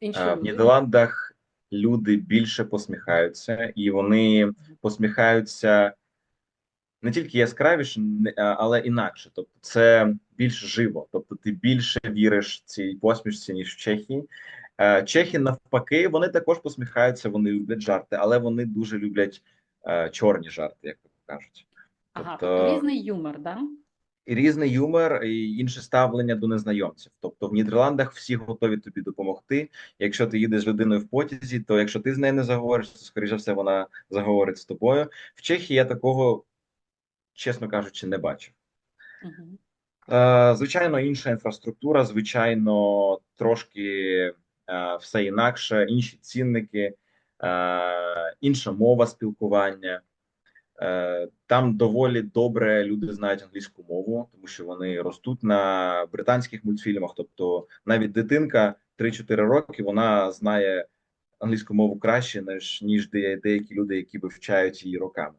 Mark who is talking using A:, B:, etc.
A: Інші
B: Е, В. Нідерландах люди більше посміхаються, і вони посміхаються не тільки яскравіше, але інакше. Тобто, це більш живо. Тобто, ти більше віриш цій посмішці, ніж в Чехії. Е, Чехи навпаки, вони також посміхаються, вони люблять жарти, але вони дуже люблять е, чорні жарти, як кажуть.
A: Ага,
B: тобто-
A: тобто різний юмор, да?
B: Різний юмор, і інше ставлення до незнайомців. Тобто в Нідерландах всі готові тобі допомогти. Якщо ти їдеш з людиною в потязі, то якщо ти з нею не заговориш, то скоріше все вона заговорить з тобою. В Чехії я такого, чесно кажучи, не бачив.
A: Угу.
B: Е, Звичайно, інша інфраструктура, звичайно, трошки е, все інакше, інші цінники, е, інша мова спілкування. Е, Там доволі добре люди знають англійську мову, тому що вони ростуть на британських мультфільмах. Тобто, навіть дитинка 3-4 роки вона знає англійську мову краще, ніж ніж де- деякі люди, які вивчають її роками.